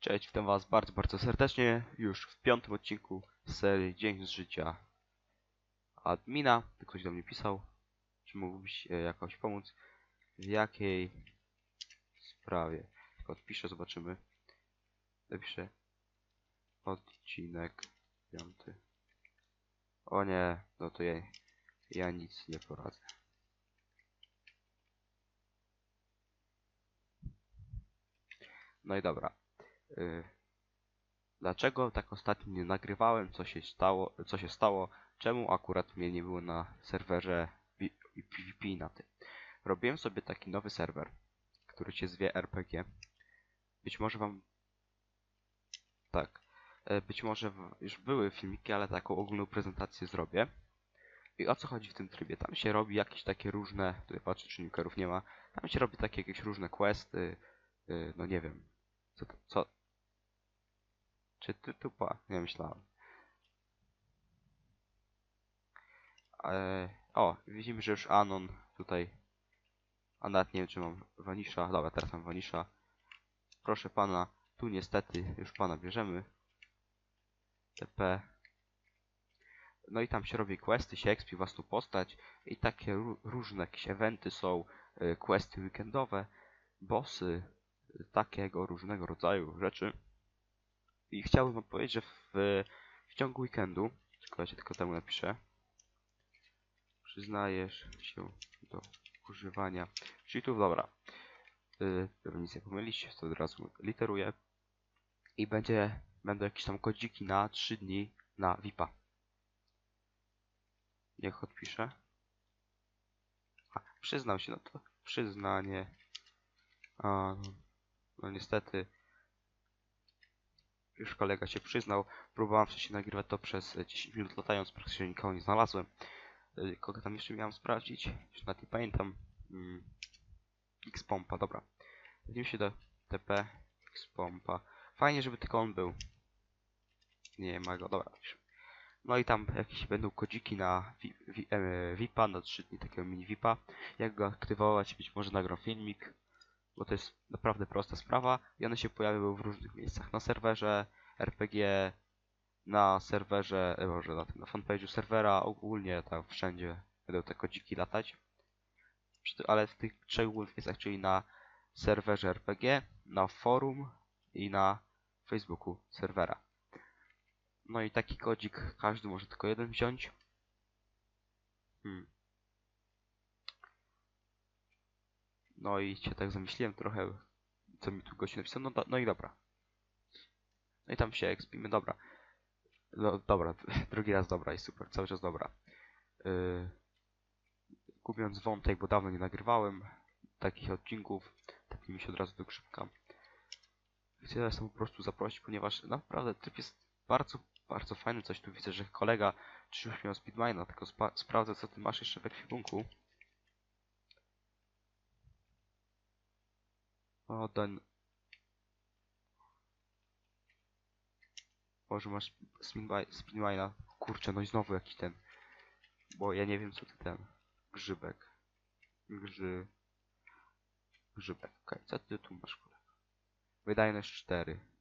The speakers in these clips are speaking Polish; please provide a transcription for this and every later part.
Cześć, witam was bardzo, bardzo serdecznie już w piątym odcinku serii Dzień z życia admina. Ktoś do mnie pisał, czy mógłbyś e, jakoś pomóc, w jakiej sprawie. Tylko odpiszę, zobaczymy. Napiszę odcinek piąty. O nie, no to ja, ja nic nie poradzę. No i dobra. Y, Dlaczego tak ostatnio nie nagrywałem? Co się stało? Co się stało? Czemu akurat mnie nie było na serwerze PvP na tym? Robiłem sobie taki nowy serwer, który się zwie RPG. Być może wam... Tak. E, Być może już były filmiki, ale taką ogólną prezentację zrobię. I o co chodzi w tym trybie? Tam się robi jakieś takie różne... Tutaj patrzę, czy linkerów nie ma. Tam się robi takie jakieś różne questy. y, No nie wiem. Co, co, czy ty tupa? Nie myślałem. E, o, widzimy, że już Anon tutaj. A nawet nie wiem, czy mam Vanisha. Dobra, teraz mam Vanisha. Proszę pana, tu niestety już pana bierzemy. TP. No i tam się robi questy, się expi własną postać i takie ró- różne jakieś eventy są, y, questy weekendowe, bossy, y, takiego różnego rodzaju rzeczy. I chciałbym wam powiedzieć, że w, w ciągu weekendu, czekajcie, tylko temu napiszę, przyznajesz się do używania cheatów, dobra, yy, nic nie pomylić, to od razu literuję i będzie, będą jakieś tam kodziki na 3 dni na VIPa. Niech odpiszę. A, przyznał się, no to przyznanie. A, no, niestety już kolega się przyznał. Próbowałem wcześniej nagrywać to przez e, 10 minut latając, praktycznie nikogo nie znalazłem. E, Kogo tam jeszcze miałem sprawdzić? Już nawet nie pamiętam. Mm. X-Pompa, dobra. Weźmiemy się do TP X-Pompa. Fajnie, żeby tylko on był. Nie ma go, dobra. No i tam jakieś będą kodziki na vi, vi, e, VIPa, na 3 dni takiego mini VIPa. Jak go aktywować, być może nagram filmik bo to jest naprawdę prosta sprawa i one się pojawiały w różnych miejscach. Na serwerze RPG, na serwerze, e, może na tym, na fanpage'u serwera, ogólnie tam wszędzie będą te kodziki latać. Ale w tych trzech głównych miejscach, czyli na serwerze RPG, na forum i na Facebooku serwera. No i taki kodzik każdy może tylko jeden wziąć. Hmm. No i się tak zamyśliłem trochę, co mi tu gość napisał. No, do, no i dobra. No i tam się ekspimy, dobra. No, dobra, drugi raz dobra i super, cały czas dobra. Yy, gubiąc wątek, bo dawno nie nagrywałem takich odcinków, tak mi się od razu do grzybka. Chcę was tam po prostu zaprosić, ponieważ naprawdę tryb jest bardzo, bardzo fajny. Coś tu widzę, że kolega czy już miał speedmina, tylko spa- sprawdzę co ty masz jeszcze w ekwipunku. O, ten... Może masz spinmina. Kurczę, no i znowu jakiś ten... Bo ja nie wiem co ty ten... Grzybek. Grzy... Grzybek. Okej, co ty tu masz, kolego? Wydajność 4.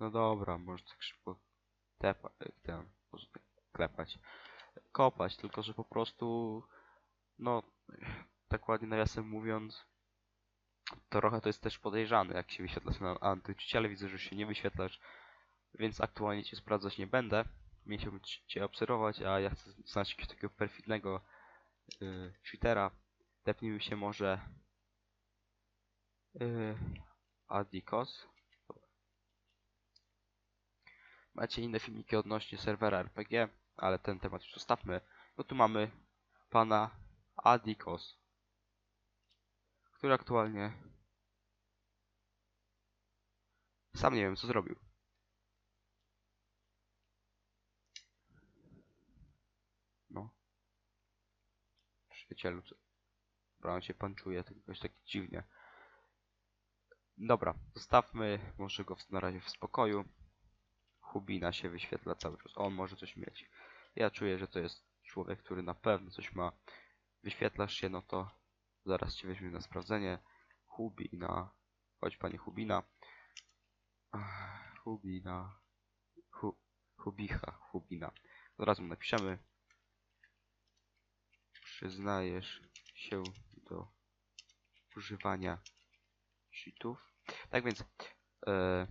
No dobra, może tak szybko... Tepa... ten... może tak Klepać. Kopać, tylko że po prostu... No... Tak ładnie nawiasem mówiąc... Trochę to jest też podejrzane, jak się wyświetlasz na antyczycie, ale widzę, że się nie wyświetlasz, więc aktualnie cię sprawdzać nie będę. Mieliśmy cię obserwować, a ja chcę znaleźć jakiegoś takiego perfidnego yy. Tepnijmy się może yy, Adikos. Macie inne filmiki odnośnie serwera RPG, ale ten temat już zostawmy. No tu mamy pana Adikos który aktualnie sam nie wiem co zrobił. No. Przyjacielu? Dobra, on się panczuje, tak jakoś tak dziwnie. Dobra, zostawmy może go na razie w spokoju. Hubina się wyświetla cały czas. On może coś mieć. Ja czuję, że to jest człowiek, który na pewno coś ma. Wyświetlasz się, no to zaraz cię weźmie na sprawdzenie. Hubina. Chodź panie Hubina. Hubina. Hu, Hubicha, Hubina. Od razu napiszemy. Przyznajesz się do używania cheatów. Tak więc, e,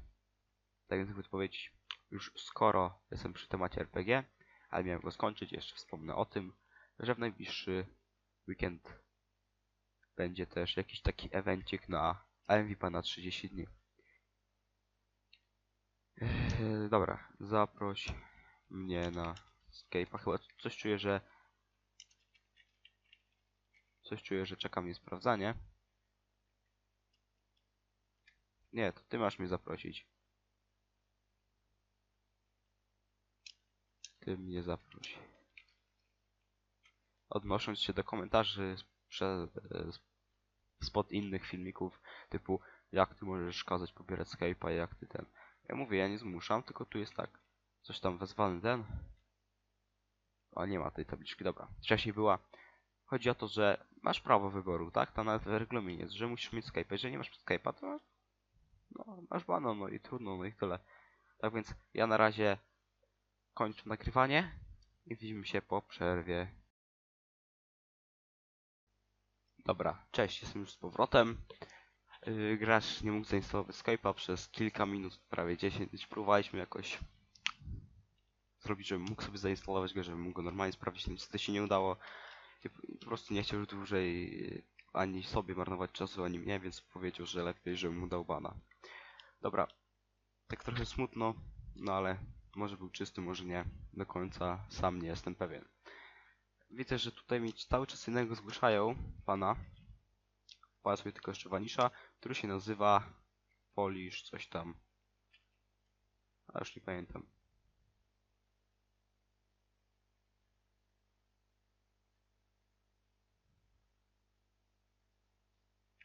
tak więc jakby to powiedzieć, już skoro jestem przy temacie RPG, ale miałem go skończyć, jeszcze wspomnę o tym, że w najbliższy weekend będzie też jakiś taki evencik na MVP na 30 dni. Eee, dobra, zaproś mnie na Skype'a. Chyba coś czuję, że coś czuję, że czeka mnie sprawdzanie. Nie, to ty masz mnie zaprosić. Ty mnie zaproś. Odnosząc się do komentarzy e, spod innych filmików, typu jak ty możesz kazać pobierać Skype'a, jak ty ten. Ja mówię, ja nie zmuszam, tylko tu jest tak. Coś tam wezwany ten. O, nie ma tej tabliczki, dobra. Wcześniej była. Chodzi o to, że masz prawo wyboru, tak? Tam nawet w regulaminie jest, że musisz mieć Skype'a. Jeżeli nie masz Skype'a, to no, masz bana, no i trudno, no i tyle. Tak więc ja na razie kończę nagrywanie i widzimy się po przerwie. Dobra, cześć, jestem już z powrotem. Yy, gracz nie mógł zainstalować Skype'a przez kilka minut, prawie 10. Próbowaliśmy jakoś zrobić, żebym mógł sobie zainstalować go, żebym mógł go normalnie sprawdzić, niestety się nie udało. I po prostu nie chciał już dłużej yy, ani sobie marnować czasu, ani mnie, więc powiedział, że lepiej, żebym mu dał bana. Dobra, tak trochę smutno, no ale może był czysty, może nie. Do końca sam nie jestem pewien. Widzę, że tutaj mi cały czas innego zgłaszają pana. Pana sobie tylko jeszcze Vanisha, który się nazywa Polish coś tam. A już nie pamiętam.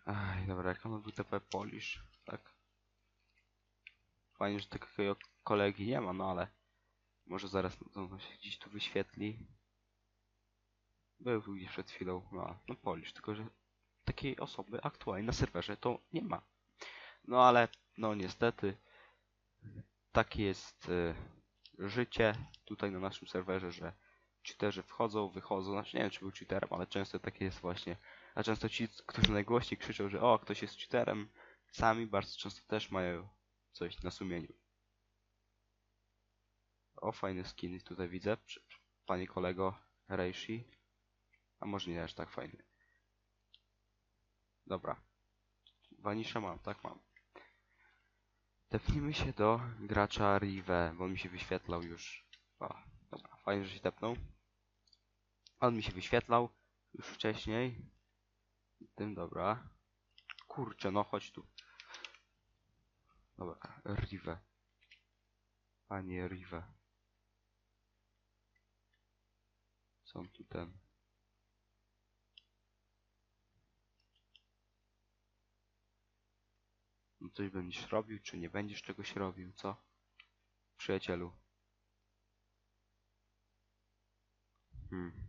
Aj, dobra, jak on WTP Polish, tak. Fajnie, że takiego kolegi nie ma, no ale może zaraz no, się gdzieś tu wyświetli. Był tu gdzieś przed chwilą, no, no Polish, tylko że takiej osoby aktualnie na serwerze to nie ma. No ale, no niestety, takie jest y, życie tutaj na naszym serwerze, że cheaterzy wchodzą, wychodzą, znaczy nie wiem czy był cheaterem, ale często takie jest właśnie, a często ci, którzy najgłośniej krzyczą, że o, ktoś jest cheaterem, sami bardzo często też mają coś na sumieniu. O, fajne skiny tutaj widzę, panie kolego Reishi. A może nie aż tak fajny. Dobra. Vanisha mam, tak mam. Tepnijmy się do gracza Rive, bo mi się wyświetlał już. O, dobra, fajnie, że się tepnął. On mi się wyświetlał już wcześniej. Tym dobra. Kurczę, no chodź tu. Dobra, Rive. A nie Rive. On tu ten? No coś będziesz robił, czy nie będziesz czegoś robił, co? Przyjacielu. Hmm.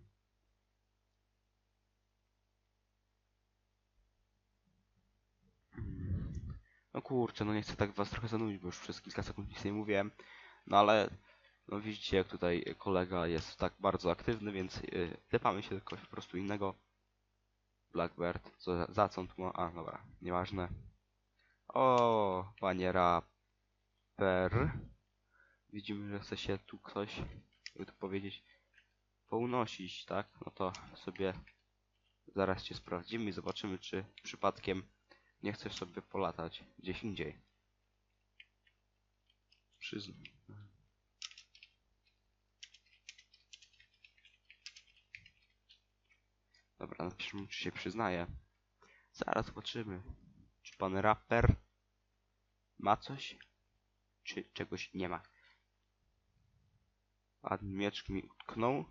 No kurczę, no nie chcę tak was trochę zanudzić, bo już przez kilka sekund nic nie mówiłem. No ale, no widzicie jak tutaj kolega jest tak bardzo aktywny, więc yy, tepamy się do kogoś po prostu innego. Blackbird, co za, co on tu ma? A, dobra, nieważne. O, panie raper. Widzimy, że chce się tu ktoś, jakby to powiedzieć, pounosić, tak? No to sobie zaraz cię sprawdzimy i zobaczymy, czy przypadkiem nie chcesz sobie polatać gdzieś indziej. Przyznam. Dobra, napiszmy, czy się przyznaje. Zaraz zobaczymy. Czy pan raper ma coś? Czy czegoś nie ma? Pan mieczk mi utknął.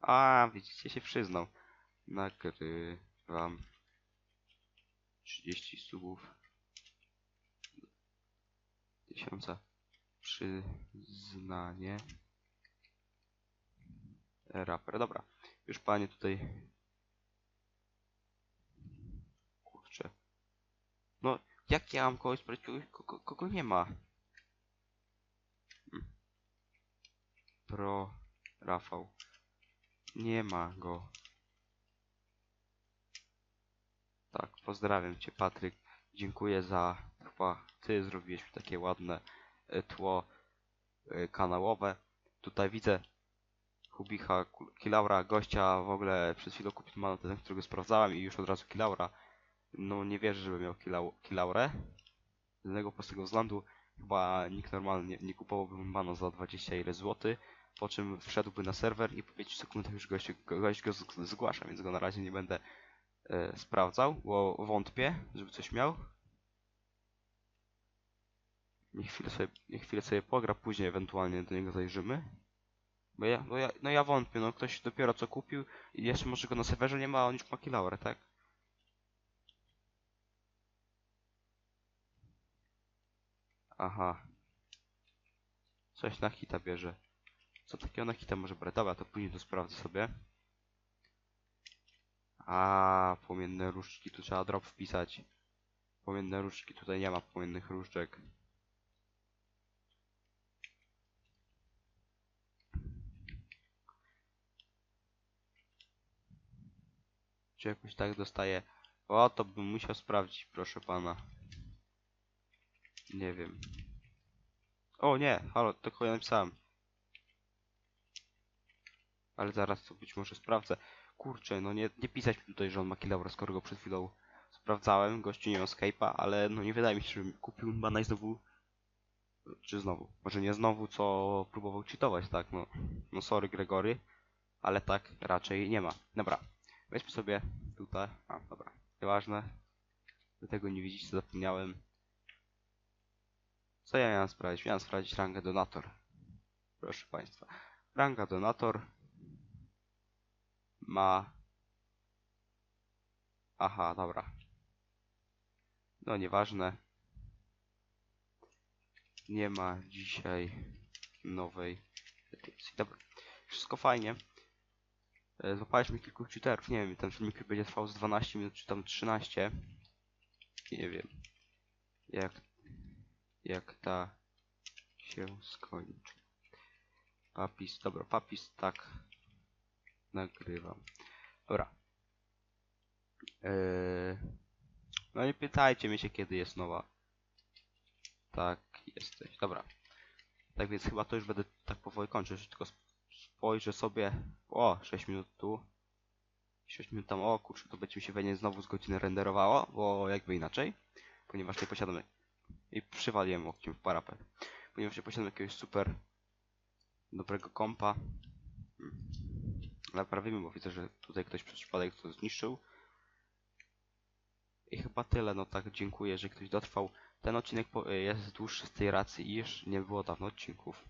A, widzicie, się przyznał. Nagrywam 30 subów. Tysiąca przyznanie raper. Dobra, już panie tutaj... Kurczę. No, jak ja mam kogoś sprawdzić, kogo, kogo, kogo nie ma? Hmm. Pro Rafał. Nie ma go. Tak, pozdrawiam cię Patryk. Dziękuję za chyba ty zrobiłeś mi takie ładne e, tło e, kanałowe. Tutaj widzę Kubicha, Ku- Kilaura, gościa w ogóle przed chwilą kupił mana ten, którego sprawdzałem i już od razu Kilaura. No nie wierzę, żeby miał Kilau, Kilaurę. Z jednego prostego względu chyba nikt normalnie nie, nie kupowałby mana za 20 ile złoty, po czym wszedłby na serwer i po 5 sekundach już gość, gość go zgłasza, więc go na razie nie będę sprawdzał, bo wątpię, żeby coś miał. Niech chwilę sobie, niech chwilę sobie pogra, później ewentualnie do niego zajrzymy. Bo ja, bo ja, no ja wątpię, no ktoś dopiero co kupił i jeszcze może go na serwerze nie ma, a on już ma kilaurę, tak? Aha. Coś na hita bierze. Co takiego na hita może brać? Dobra, to później to sprawdzę sobie. A, płomienne różdżki, tu trzeba drop wpisać. Płomienne różdżki, tutaj nie ma płomiennych różdżek. Czy jakoś tak dostaję? O, to bym musiał sprawdzić, proszę pana. Nie wiem. O nie, halo, tylko ja napisałem. Ale zaraz to być może sprawdzę. Kurczę, no nie, nie pisać mi tutaj, że on ma kilaura, skoro go przed chwilą sprawdzałem. Gościu nie ma Skype'a, ale no nie wydaje mi się, żebym kupił bana i znowu... Czy znowu? Może nie znowu, co próbował cheatować, tak? No, no sorry Gregory, ale tak raczej nie ma. Dobra, weźmy sobie tutaj... A, dobra, nieważne. Do tego nie widzicie, zapomniałem. Co ja miałem sprawdzić? Miałem sprawdzić rangę donator. Proszę Państwa. Ranga donator ma... Aha, dobra. No nieważne. Nie ma dzisiaj nowej edycji. Dobra. Wszystko fajnie. E, Złapaliśmy kilku cheaterów. Nie wiem, ten filmik będzie trwał z 12 minut, czy tam 13. Nie wiem. Jak jak ta się skończy. Papis, dobra, papis tak nagrywam. Dobra. Eee, no nie pytajcie mnie się kiedy jest nowa. Tak, jesteś. Dobra. Tak więc chyba to już będę tak powoli kończyć, tylko sp- spojrzę sobie. O, 6 minut tu. 6 minut tam, o kurczę, to będzie mi się pewnie znowu z godziny renderowało, bo jakby inaczej. Ponieważ nie posiadam i przywaliłem łokciem w parapet. Ponieważ nie posiadam jakiegoś super dobrego kompa. Hmm. Naprawimy, bo widzę, że tutaj ktoś przez przypadek to zniszczył. I chyba tyle, no tak, dziękuję, że ktoś dotrwał. Ten odcinek jest dłuższy z tej racji, iż nie było dawno odcinków.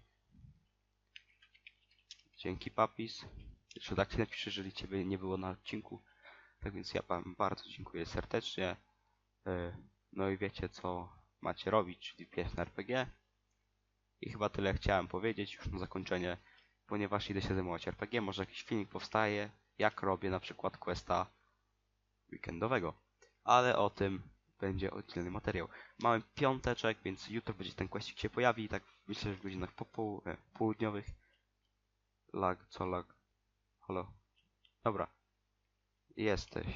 Dzięki Papis. Jeszcze tak się napisze, jeżeli Ciebie nie było na odcinku. Tak więc ja Wam bardzo dziękuję serdecznie. Yy, No i wiecie co macie robić, czyli pies na RPG. I chyba tyle chciałem powiedzieć już na zakończenie, ponieważ idę się zajmować RPG. Może jakiś filmik powstaje, jak robię na przykład questa weekendowego. Ale o tym będzie oddzielny materiał. Mamy piąteczek, więc jutro będzie ten questik się pojawi, tak myślę, że w godzinach popoł- e, południowych. Lag, co lag? Halo? Dobra. Jesteś.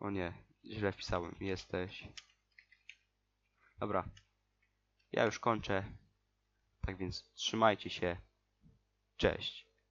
O nie, źle wpisałem. Jesteś. Dobra. Ja już kończę. Tak więc trzymajcie się. Cześć.